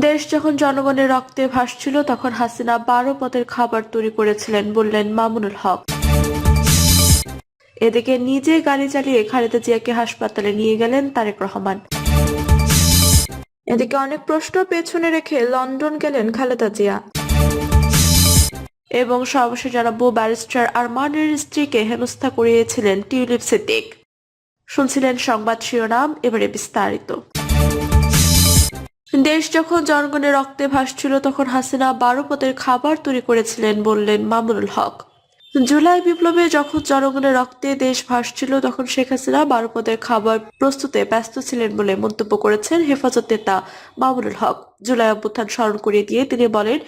দেশ যখন জনগণের রক্তে ভাসছিল, তখন হাসিনা বারো পদের খাবার তৈরি করেছিলেন বললেন মামুনুল হক। এদিকে নিজে গাড়ি চালিয়ে খালেদা জিয়াকে হাসপাতালে নিয়ে গেলেন তারেক রহমান। এদিকে অনেক প্রশ্ন পেছনে রেখে লন্ডন গেলেন খালেদা জিয়া। এবং সর্বশেষ জানাব, ব্যারিস্টার আরমানের স্ত্রীকে হেনস্থা করিয়েছিলেন টিউলিপ সিদ্দিক। শুনছিলেন সংবাদ শিরোনাম, এবারে বিস্তারিত। দেশ যখন জনগণের রক্তে ভাসছিল, তখন হাসিনা বারো পদের খাবার তৈরি করেছিলেন বললেন মামুনুল হক। জুলাই বিপ্লবে যখন জনগণের রক্তে দেশ ভাসছিল, তখন শেখ হাসিনা বারো পদের খাবার প্রস্তুতে ব্যস্ত ছিলেন বলে মন্তব্য করেছেন হেফাজত নেতা মামুনুল হক। জুলাই অভ্যুত্থান স্মরণ করিয়ে দিয়ে তিনি বলেন,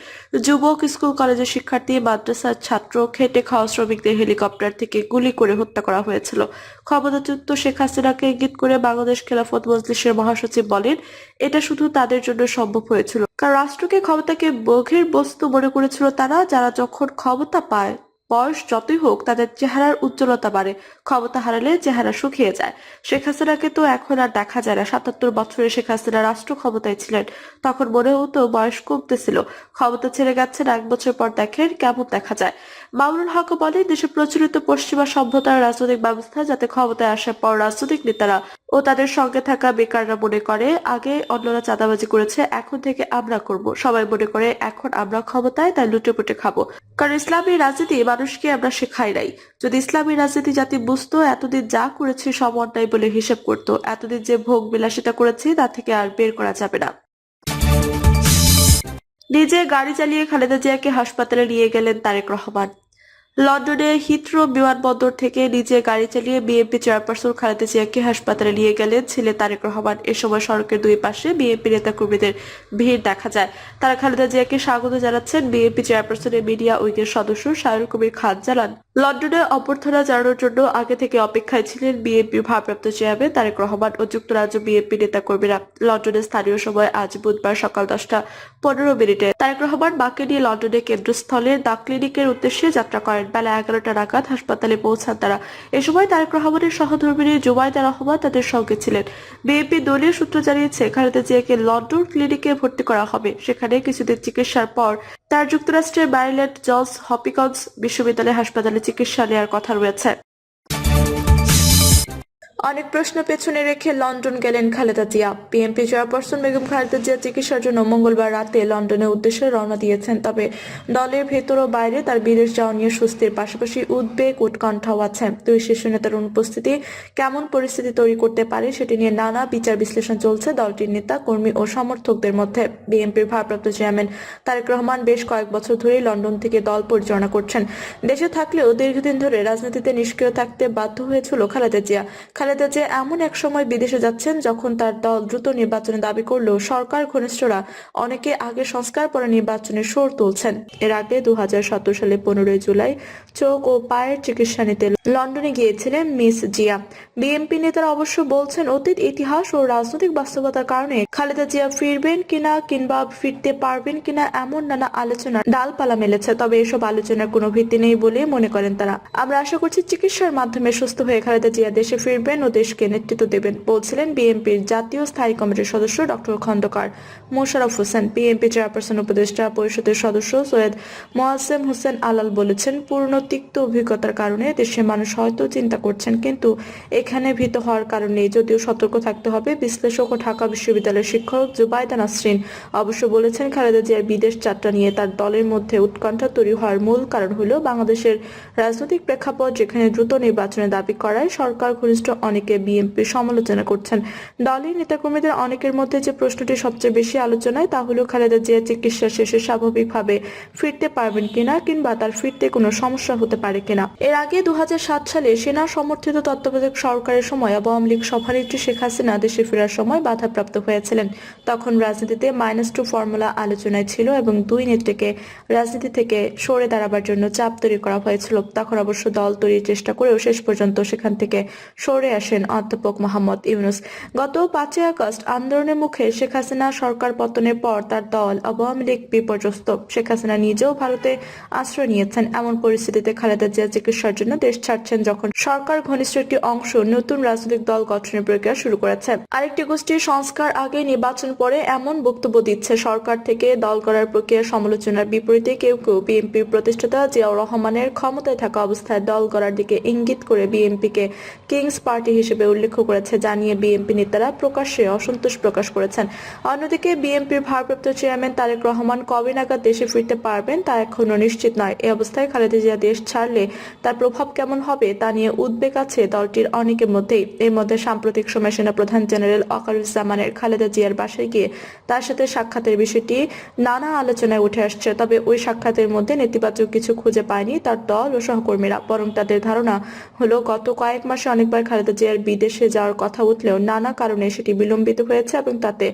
যুবক, স্কুল, কলেজের শিক্ষার্থী, মাদ্রাসার ছাত্র, খেটে খাওয়া শ্রমিকদের হেলিকপ্টার থেকে গুলি করে হত্যা করা হয়েছিল। ক্ষমতাচ্যুত শেখ হাসিনাকে ইঙ্গিত করে বাংলাদেশ খেলাফত মজলিসের মহাসচিব বলেন, এটা শুধু তাদের জন্য সম্ভব হয়েছিল। কারণ রাষ্ট্রকে ক্ষমতাকে বঘের বস্তু মনে করেছিল তারা, যারা যখন ক্ষমতা পায় বয়স যতই হোক তাদের চেহারার উজ্জ্বলতা বাড়ে, ক্ষমতা হারালে চেহারা শুকিয়ে যায়। শেখ হাসিনাকে তো এখন আর দেখা যায় না। সাতাত্তর বছরে শেখ হাসিনা রাষ্ট্র ক্ষমতায় ছিলেন। তখন মনে হতো বয়স কমতেছিল। ক্ষমতা ছেড়ে গেছেন এক বছর পর দেখেন কেমন দেখা যায়। মামুনুল হক বলে দেশে প্রচলিত পশ্চিমা সভ্যতার রাজনৈতিক ব্যবস্থা যাতে ক্ষমতায় আসার পর রাজনৈতিক নেতারা ও তাদের সঙ্গে থাকা বেকাররা মনে করে, আগে অন্যরা চাঁদাবাজি করেছে, এখন থেকে আমরা করব। সবাই মনে করে, এখন আমরা ক্ষমতায়, তাই লুটে পুটে খাব। কারণ ইসলামী রাজনীতি মানুষকে আমরা শেখাই নাই। যদি ইসলামী রাজনীতি জাতি বুঝতো, এতদিন যা করেছে সব অন্যায় বলে হিসেব করতো। এতদিন যে ভোগ বিলাসিতা করেছে, তা থেকে আর বের করা যাবে না। নিজে গাড়ি চালিয়ে খালেদা জিয়াকে হাসপাতালে নিয়ে গেলেন তারেক রহমান। লন্ডনে হিথ্রো বিমানবন্দর থেকে নিজে গাড়ি চালিয়ে বিএনপি চেয়ারপারসন খালেদা জিয়াকে হাসপাতালে নিয়ে গেলেন। ছেলে তারেক রহমান এ সময় সড়কের দুই পাশে বিএনপি নেতাকর্মীদের ভিড় দেখা যায়। তারা খালেদা জিয়াকে স্বাগত জানাচ্ছেন। বিএনপি চেয়ারপারসনের মিডিয়া উইকের সদস্য সায়ুল কবির খান জানান লন্ডনে অভ্যর্থনা জানানোর জন্য আগে থেকে অপেক্ষায় ছিলেন বিএনপির ভারপ্রাপ্ত চেয়ারম্যান তারেক রহমান ও যুক্তরাজ্য বিএনপি নেতাকর্মীরা। লন্ডনে স্থানীয় সময় আজ বুধবার সকাল দশটা পনেরো মিনিটে তারেক রহমান বাকে নিয়ে লন্ডনে কেন্দ্রস্থলে দা ক্লিনিকের উদ্দেশ্যে যাত্রা করেন। বেলা এগারোটা নাগাদ হাসপাতালে পৌঁছান তারা। এ সময় তারেক রহমানের সহধর্মিনী জুবাইদা রহমান তাদের সঙ্গে ছিলেন। বিএনপি দলীয় সূত্র জানিয়েছে, খালেদা জিয়াকে লন্ডন ক্লিনিকে ভর্তি করা হবে। সেখানে কিছুদিন চিকিৎসার পর তার যুক্তরাষ্ট্রের ম্যারিল্যান্ড জর্জ হপিকন্স বিশ্ববিদ্যালয় হাসপাতালে চিকিৎসা নেওয়ার কথা রয়েছে। অনেক প্রশ্ন পেছনে রেখে লন্ডন গেলেন খালেদা জিয়া। বিএনপি চেয়ারপারসন বেগম খালেদা জিয়া চিকিৎসার জন্য মঙ্গলবার রাতে লন্ডনের উদ্দেশ্যে রওনা দিয়েছেন, তবে দলের ভেতর ও বাইরে তার বিদেশ যাওয়া নিয়ে স্বস্তির পাশাপাশি উদ্বেগ উৎকণ্ঠাও আছে। দুই শীর্ষ নেতার অনুপস্থিতি কেমন পরিস্থিতি তৈরি করতে পারে সেটি নিয়ে নানা বিচার বিশ্লেষণ চলছে দলটির নেতা, কর্মী ও সমর্থকদের মধ্যে। বিএনপির ভারপ্রাপ্ত চেয়ারম্যান তারেক রহমান বেশ কয়েক বছর ধরেই লন্ডন থেকে দল পরিচালনা করছেন। দেশে থাকলেও দীর্ঘদিন ধরে রাজনীতিতে নিষ্ক্রিয় থাকতে বাধ্য হয়েছিল খালেদা জিয়া। খালেদা জিয়া এমন এক সময় বিদেশে যাচ্ছেন যখন তার দল দ্রুত নির্বাচনে দাবি করলেও সরকার ঘনিষ্ঠরা অনেকে আগে সংস্কার পরে নির্বাচনের সোর তুলছেন। এর আগে দু সালে পনেরোই জুলাই চোখ ও পায়ের চিকিৎসা নিতে লন্ডনে গিয়েছিলেন মিস জিয়া। বিএনপি নেতারা অবশ্য বলছেন অতীত ইতিহাস ও রাজনৈতিক বাস্তবতার কারণে খালেদা জিয়া ফিরবেন কিনা কিংবা ফিরতে পারবেন কিনা এমন নানা আলোচনা ডালপালা মেলেছে, তবে এসব আলোচনার কোনো ভিত্তি নেই বলে মনে করেন তারা। আমরা আশা করছি চিকিৎসার মাধ্যমে সুস্থ হয়ে খালেদা জিয়া দেশে ফিরবেন ও দেশকে নেতৃত্ব দেবেন বলছিলেন বিএনপির জাতীয় স্থায়ী কমিটির সদস্য doctor Khandakar. Mosharraf Hossain, BNP chairperson উপদেষ্টা পরিষদের সদস্য সৈয়দ মোয়াসেম হোসেন আলাল বলেছেন, পূর্ণ তিক্ত অভিজ্ঞতার কারণে দেশের মানুষ হয়তো চিন্তা করছেন, কিন্তু এখানে ভীত হওয়ার কারণে যদিও সতর্ক থাকতে হবে। বিশ্লেষক ও ঢাকা বিশ্ববিদ্যালয়ের শিক্ষক জুবাইদা নাসরিন অবশ্য বলেছেন, খালেদা জিয়ার বিদেশ যাত্রা নিয়ে তার দলের মধ্যে উৎকণ্ঠা তৈরি হওয়ার মূল কারণ হলো বাংলাদেশের রাজনৈতিক প্রেক্ষাপট, যেখানে দ্রুত নির্বাচনের দাবি করায় সরকার ঘনিষ্ঠ অনেকে বিএনপির সমালোচনা করছেন। দলের নেতাকর্মীদের অনেকের মধ্যে যে প্রশ্নটি সবচেয়ে বেশি আলোচনায় তা হলো খালেদা জিয়া চিকিৎসা শেষে স্বাভাবিকভাবে ফিরতে পারবেন কিনা কিংবা তার ফিরতে কোনো সমস্যা হতে পারে কিনা। এর আগে দু হাজার সাত সালে সেনা সমর্থিত তত্ত্বাবধায়ক সরকারের সময় আওয়ামী লীগ সভানেত্রী শেখ হাসিনা দেশে ফেরার সময় বাধাপ্রাপ্ত হয়েছিলেন। তখন রাজনীতিতে মাইনাস টু ফর্মুলা আলোচনায় ছিল এবং দুই নেত্রীকে রাজনীতি থেকে সরে দাঁড়াবার জন্য চাপ তৈরি করা হয়েছিল। তখন অবশ্য দল তৈরির চেষ্টা করেও শেষ পর্যন্ত সেখান থেকে সরে আসেন অধ্যাপক মোহাম্মদ ইউনুস। গত পাঁচই আগস্ট আন্দোলনের মুখে শেখ হাসিনা সরকার পতনের পর তার দল আওয়ামী লীগ বিপর্যস্ত। শেখ হাসিনা নিজেও ভারতে আশ্রয় নিয়েছেন। এমন পরিস্থিতিতে খালেদা জিয়া চিকিৎসার জন্য দেশ ছাড়ছেন যখন সরকার ঘনিষ্ঠ একটি অংশ নতুন রাজনৈতিক দল গঠনের প্রক্রিয়া শুরু করেছে। আরেকটি গোষ্ঠীর সংস্কার আগে নির্বাচন পরে এমন বক্তব্য দিচ্ছে সরকার থেকে দল করার প্রক্রিয়া সমালোচনার বিপরীতে কেউ কেউ বিএনপির প্রতিষ্ঠাতা জিয়াউর রহমানের ক্ষমতায় থাকা অবস্থায় দল করার দিকে ইঙ্গিত করে বিএনপিকে। কিংস পার্টি হিসেবে উল্লেখ করেছে, জানিয়ে বিএনপি নেতারা প্রকাশ্যে অসন্তোষ প্রকাশ করেছেন। অন্যদিকে বিএনপির ভারপ্রাপ্ত চেয়ারম্যান তারেক রহমান কবে নাগাদ দেশে ফিরতে পারবেন তা এখনও নিশ্চিত নয়। এই অবস্থায় খালেদা জিয়া দেশ ছাড়লে তার প্রভাব কেমন হবে তা নিয়ে উদ্বেগ আছে দলটির অনেকের মধ্যেই। এর মধ্যে সাম্প্রতিক সময় সেনা প্রধান জেনারেল ওয়াকারুজ্জামানের খালেদা জিয়ার বাসায় গিয়ে তার সাথে সাক্ষাতের বিষয়টি নানা আলোচনায় উঠে আসছে। তবে ওই সাক্ষাতের মধ্যে নেতিবাচক কিছু খুঁজে পায়নি তার দল ও সহকর্মীরা। বরং তাদের ধারণা হলো, গত কয়েক মাসে অনেকবার খালেদা জিয়ার বিদেশে যাওয়ার কথা উঠলেও নানা কারণে সেটি বিলম্বিত হয়েছে এবং তাতে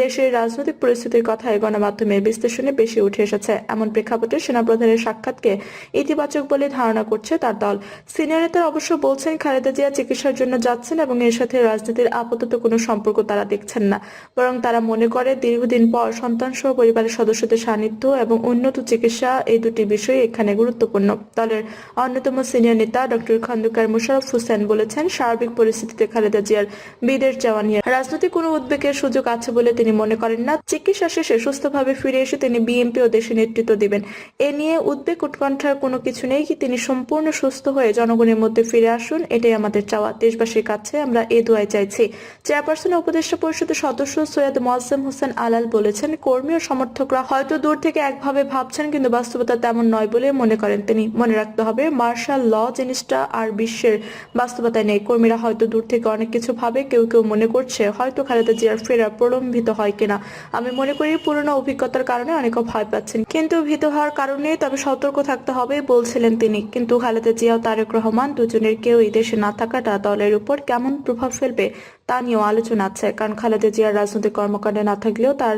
দেশের রাজনৈতিক পরিস্থিতির কথায় গণমাধ্যমের বিশ্লেষণে বেশি উঠে এসেছে। এমন প্রেক্ষাপটে সেনাপ্রধানের সাক্ষাৎকে ইতিবাচক বলে ধারণা করছে তার দল। সিনিয়র নেতারা অবশ্য বলছেন, খালেদা জিয়া চিকিৎসার জন্য যাচ্ছেন এবং এর সাথে রাজনীতির আপাতত কোনো সম্পর্ক তারা দেখছেন না। বরং তারা মনে করে, দীর্ঘদিন পর সন্তান সহ পরিবারের সদস্যদের সান্নিধ্য এবং উন্নত চিকিৎসা এই দুটি বিষয় এখানে গুরুত্বপূর্ণ। দলের অন্যতম সিনিয়র নেতা ডক্টর খন্দকার মুশারফ হোসেন বলেছেন সার্বিক পরিস্থিতিতে খালেদা জিয়ার বিদেশ যাওয়া নিয়ে রাজনৈতিক কোনো উদ্বেগের সুযোগ আছে বলে তিনি মনে করেন না। চিকিৎসা শেষে সুস্থভাবে ফিরে এসে তিনি বিএনপি ও দেশে নেতৃত্ব দিবেন। এ নিয়ে উদ্বেগ, উৎকণ্ঠার কোনো কিছু নেই কি তিনি সম্পূর্ণ সুস্থ হয়ে জনগণের মধ্যে ফিরে আসুন, এটাই আমাদের চাওয়া। দেশবাসীর কাছে আমরা এ দোয়াই চাইছি। চেয়ারপারসন উপদেষ্টা পরিষদের সদস্য সৈয়দ মোয়াজ্জেম হোসেন আলাল বলেছেন, কর্মী ও সমর্থকরা হয়তো দূর থেকে একভাবে ভাবছেন, কিন্তু বাস্তবতা তেমন নয় বলে মনে করেন তিনি। মনে রাখতে হবে, মার্শাল ল জিনিসটা আর বিশ্বের বাস্তবতায় নেই। কর্মীরা হয়তো দূর থেকে অনেক কিছু ভাবে, কেউ কেউ মনে করছে হয়তো খালেদা জিয়ার ফেরা প্রলম্বিত হয় কিনা। আমি মনে করি পুরনো অভিজ্ঞতার কারণে অনেকে ভয় পাচ্ছেন। কিন্তু ভীত হওয়ার কারণে তবে সতর্ক থাকতে হবে বলছিলেন তিনি। কিন্তু খালেদা জিয়া ও তারেক রহমান দুজনের কেউ এই দেশে না থাকাটা দলের উপর কেমন প্রভাব ফেলবে তা নিয়েও আলোচনা আছে। কারণ খালেদা জিয়ার রাজনৈতিক কর্মকাণ্ডে না থাকলেও তার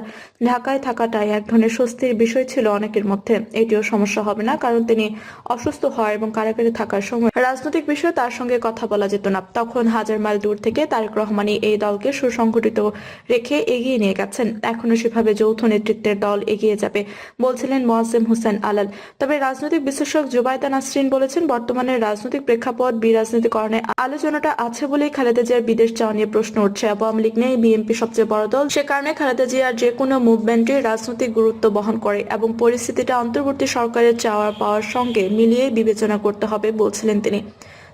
ঢাকায় থাকাটাই এক ধরনের স্বস্তির বিষয় ছিল অনেকের মধ্যে। এটিও সমস্যা হবে না, কারণ তিনি অসুস্থ হওয়ার এবং কারাগারে থাকার সময় রাজনৈতিক বিষয়ে তার সঙ্গে কথা বলা যেত না। তখন হাজার মাইল দূর থেকে তারেক রহমানই এই দলকে সুসংগঠিত রেখে এগিয়ে নিয়ে গেছেন। এখনও সেভাবে যৌথ নেতৃত্বের দল এগিয়ে যাবে, বলছিলেন মোয়াজ্জেম হোসেন আলাল। তবে রাজনৈতিক বিশ্লেষক জুবাইদা নাসরিন বলেছেন, বর্তমানে রাজনৈতিক প্রেক্ষাপট বিরাজনীতিকরণে আলোচনাটা আছে বলেই খালেদা জিয়ার বিদেশ যাওয়া নিয়ে প্রশ্ন উঠছে। আওয়ামী লীগ নেই বিএনপি সবচেয়ে বড় দল। সে কারণে খালেদা জিয়ার যে কোনো মুভমেন্টে রাজনৈতিক গুরুত্ব বহন করে এবং পরিস্থিতিটা অন্তর্বর্তী সরকারের চাওয়ার পাওয়ার সঙ্গে মিলিয়ে বিবেচনা করতে হবে বলছিলেন তিনি।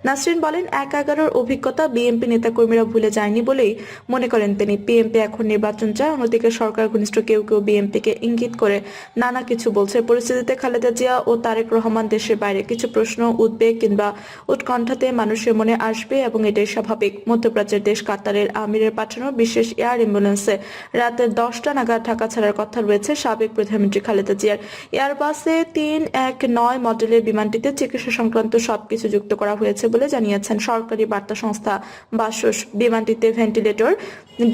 নাসরিন বলেন, এক এগারোর অভিজ্ঞতা বিএনপি নেতাকর্মীরা ভুলে যায়নি বলেই মনে করেন তিনি। বিএনপি এখন নির্বাচন চায়, অন্যদিকে সরকার ঘনিষ্ঠ কেউ কেউ বিএনপিকে ইঙ্গিত করে নানা কিছু বলছে। পরিস্থিতিতে খালেদা জিয়া ও তারেক রহমান দেশের বাইরে কিছু প্রশ্ন, উদ্বেগ কিংবা উৎকণ্ঠাতে মানুষের মনে আসবে এবং এটাই স্বাভাবিক। মধ্যপ্রাচ্যের দেশ কাতারের আমিরের পাঠানো বিশেষ এয়ার অ্যাম্বুলেন্সে রাতে দশটা নাগাদ ঢাকা ছাড়ার কথা রয়েছে সাবেক প্রধানমন্ত্রী খালেদা জিয়ার। এয়ারবাসে তিন এক নয় মডেলের বিমানটিতে চিকিৎসা সংক্রান্ত সবকিছু যুক্ত করা হয়েছে বলে জানিয়েছেন সরকারি বার্তা সংস্থা বাসস, বিমানটিতে ভেন্টিলেটর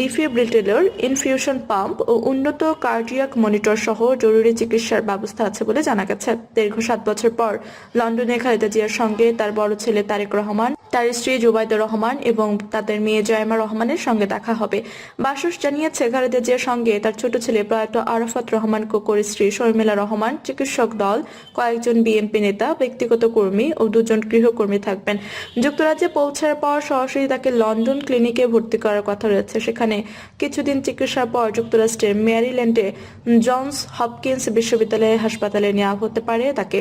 ডিফিব্রিলেটর ইনফিউশন পাম্প ও উন্নত কার্ডিয়াক মনিটর সহ জরুরি চিকিৎসার ব্যবস্থা আছে বলে জানা গেছে। দীর্ঘ সাত বছর পর লন্ডনে খালেদা জিয়ার সঙ্গে তার বড় ছেলে তারেক রহমান তার স্ত্রী জুবাইদা রহমান এবং তাদের মেয়ে জয়মা রহমানের সঙ্গে দেখা হবে। বাসস জানিয়েছে, খালেদা জিয়ার সঙ্গে তার ছোট ছেলে প্রয়াত আরাফাত রহমান, কোকর স্ত্রী শর্মিলা রহমান, চিকিৎসক দল, কয়েকজন বিএনপি নেতা, ব্যক্তিগত কর্মী ও দুজন গৃহকর্মী থাকবেন। যুক্তরাজ্যে পৌঁছার পর সরাসরি তাকে লন্ডন ক্লিনিকে ভর্তি করার কথা রয়েছে। সেখানে কিছুদিন চিকিৎসার পর যুক্তরাষ্ট্রের মেরিল্যান্ডে জনস হপকিন্স বিশ্ববিদ্যালয়ের হাসপাতালে নেওয়া হতে পারে তাকে।